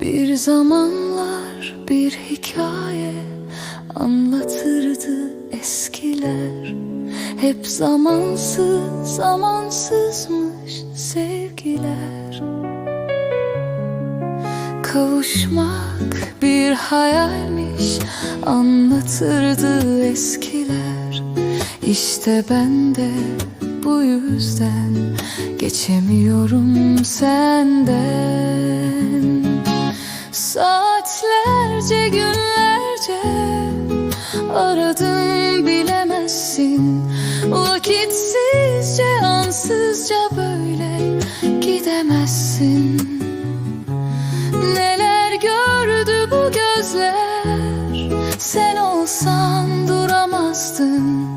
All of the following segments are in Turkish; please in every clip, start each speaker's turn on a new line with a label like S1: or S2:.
S1: Bir zamanlar bir hikaye anlatırdı eskiler. Hep zamansız zamansızmış sevgiler. Kavuşmak bir hayalmiş anlatırdı eskiler. İşte ben de bu yüzden geçemiyorum senden Saatlerce günlerce aradım bilemezsin. Vakitsizce ansızca böyle gidemezsin. Neler gördü bu gözler? Sen olsan duramazdın.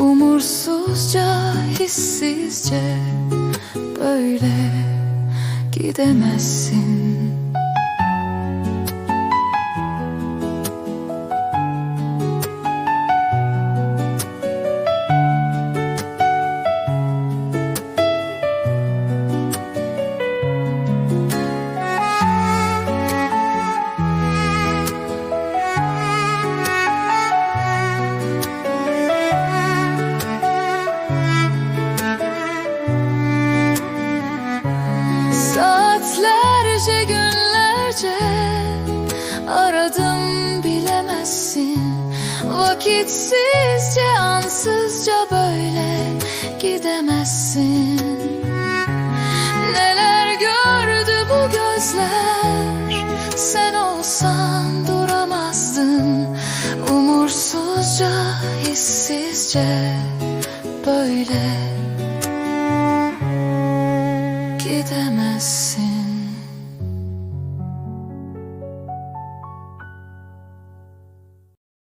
S1: Umursuzca hissizce Böyle gidemezsin Saatlerce günlerce aradım bilemezsin. Vakitsizce ansızca böyle gidemezsin. Neler gördü bu gözler? Sen olsan duramazdın. Umursuzca hissizce böyle